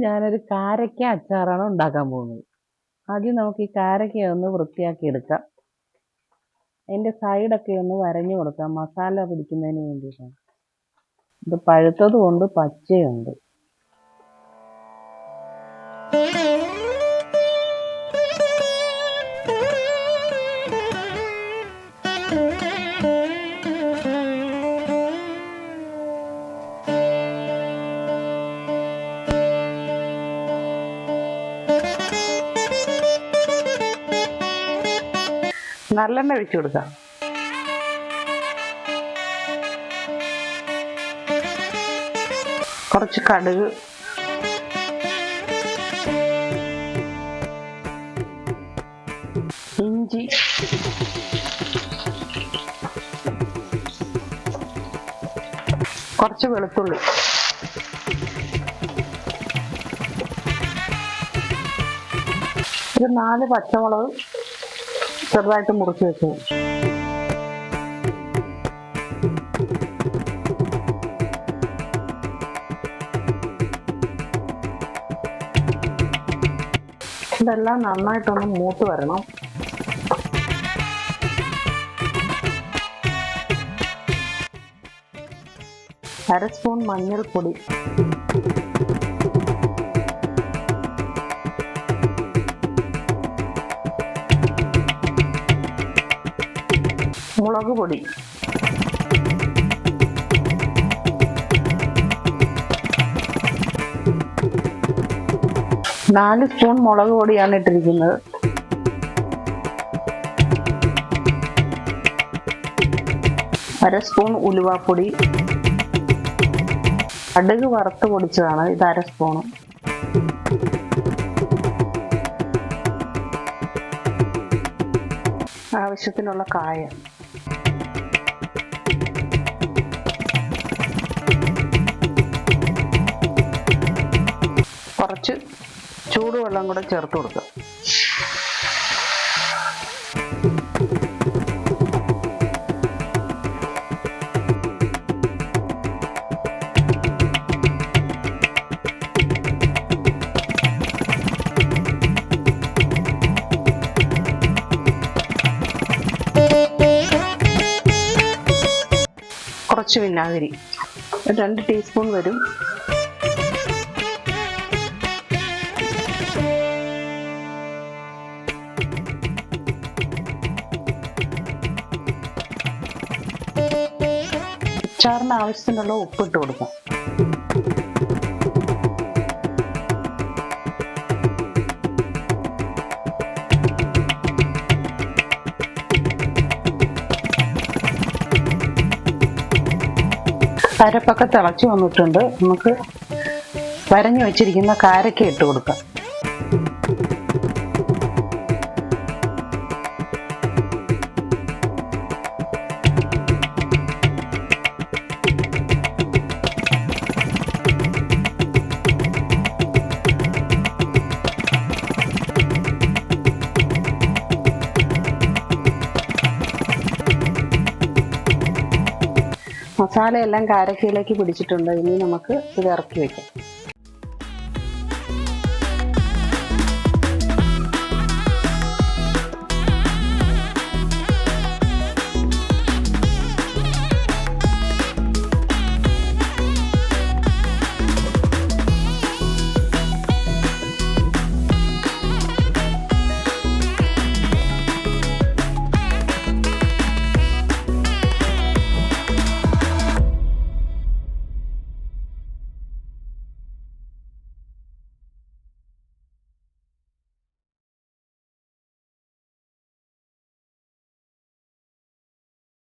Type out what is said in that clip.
ഞാനൊരു കാരക്ക അച്ചാറാണ് ഉണ്ടാക്കാൻ പോകുന്നത്. ആദ്യം നമുക്ക് ഈ കാരക്ക ഒന്ന് വൃത്തിയാക്കി എടുക്കാം. അതിന്റെ സൈഡൊക്കെ ഒന്ന് വരഞ്ഞു കൊടുക്കാം. മസാല പിടിക്കുന്നതിന് വേണ്ടിയിട്ടാണ്. ഇത് പഴുത്തതുകൊണ്ട് പച്ചയുണ്ട്. നല്ലെണ്ണ ഒഴിച്ചു കൊടുക്കാം. കുറച്ച് കടുക്. ഇഞ്ചി. കുറച്ച് വെളുത്തുള്ളി. ഒരു നാല് പച്ചമുളക്. ചെറുതായിട്ട് മുറിച്ച് വെക്കും ഇതെല്ലാം നന്നായിട്ടൊന്ന് മൂത്ത് വരണം. അര സ്പൂൺ മഞ്ഞൾപ്പൊടി. മുളക് പൊടി. നാല് സ്പൂൺ മുളക് പൊടിയാണ് ഇട്ടിരിക്കുന്നത്. അര സ്പൂൺ ഉലുവാപ്പൊടി. കടുക് വറുത്ത് പൊടിച്ചതാണ് ഇത് അര സ്പൂണ് ആവശ്യത്തിനുള്ള കായം. കുറച്ച് ചൂടുവെള്ളം കൂടെ ചേർത്ത് കൊടുക്കുക കുറച്ച് വിനാഗിരി. രണ്ട് ടീസ്പൂൺ വരും. അച്ചാറിന് ആവശ്യത്തിനുള്ള ഉപ്പിട്ട് കൊടുക്കാം. അരപ്പൊക്കെ തിളച്ചു വന്നിട്ടുണ്ട്. നമുക്ക് വരഞ്ഞു വെച്ചിരിക്കുന്ന കാരക്ക ഇട്ട് കൊടുക്കാം. മസാലയെല്ലാം കാരക്കയിലേക്ക് പിടിച്ചിട്ടുണ്ട്. ഇനി നമുക്ക് ഇത് ഇറക്കി വെക്കാം.